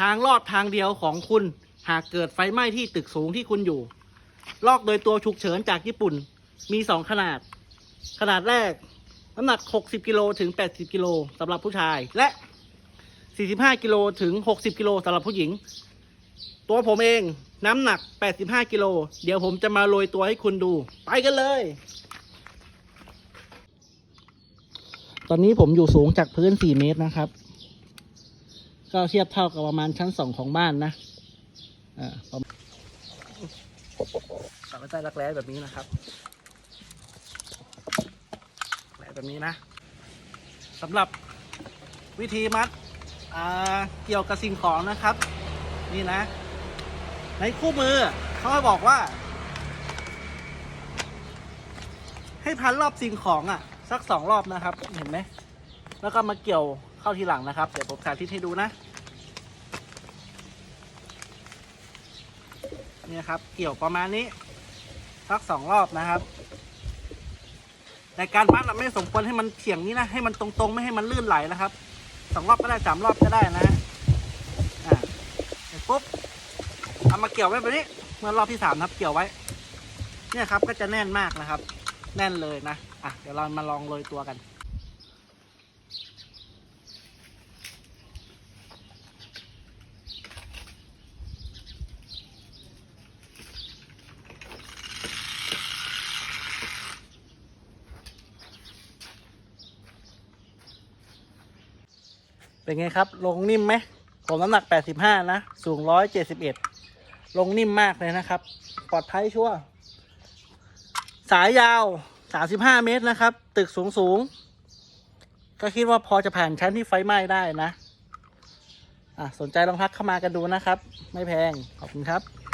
ทางรอดทางเดียวของคุณหากเกิดไฟไหม้ที่ตึกสูงที่คุณอยู่ ลอกโดยตัวฉุกเฉินจากญี่ปุ่น มีสองขนาด ขนาดแรก น้ำหนัก 60 กิโลถึง 80 กิโลสำหรับผู้ชาย และ 45 กิโลถึง 60 กิโลสำหรับผู้หญิง ตัวผมเองน้ำหนัก 85 กิโล เดี๋ยวผมจะมาโรยตัวให้คุณดู ไปกันเลย ตอนนี้ผมอยู่สูงจากพื้น 4 เมตรนะครับ ก็เทียบเท่ากับประมาณชั้น2ของบ้านนะอ่าประมาณตัดไว้ใต้รักแร้แบบนี้นะครับแหละแบบนี้นะสำหรับวิธีมัดเกี่ยวกับสิ่งของนะครับ นี่นะ ในคู่มือเขาบอกว่า ให้พันรอบสิ่งของอะ สักสองรอบนะครับ เห็นไหม แล้วก็มาเกี่ยว เข้าทีหลังนะครับ เดี๋ยวผมสาธิตให้ดูนะนี่ครับ เกี่ยวประมาณนี้สักสองรอบนะครับ ในการมัดเราไม่สมควรให้มันเฉียงนี้นะ ให้มันตรงๆ ไม่ให้มันลื่นไหลนะครับสองรอบก็ได้สามรอบก็ได้นะฮะอ่าเสร็จปุ๊บเอามาเกี่ยวไว้แบบนี้ เมื่อรอบที่สามนะครับ เกี่ยวไว้ เนี่ยครับก็จะแน่นมากนะครับ แน่นเลยนะ อะ เดี๋ยวเรามาลองโรยตัวกัน เป็นไงครับ ลงนิ่มไหมผมน้ำหนัก 85 นะ สูง 171 ลงนิ่มมากเลยนะครับ ปลอดภัยชัวร์สายยาว 35 เมตรนะครับ ตึกสูงสูง ก็คิดว่าพอจะผ่านชั้นที่ไฟไหม้ได้นะ อะ สนใจลองพักเข้ามากันดูนะครับ ไม่แพง ขอบคุณครับ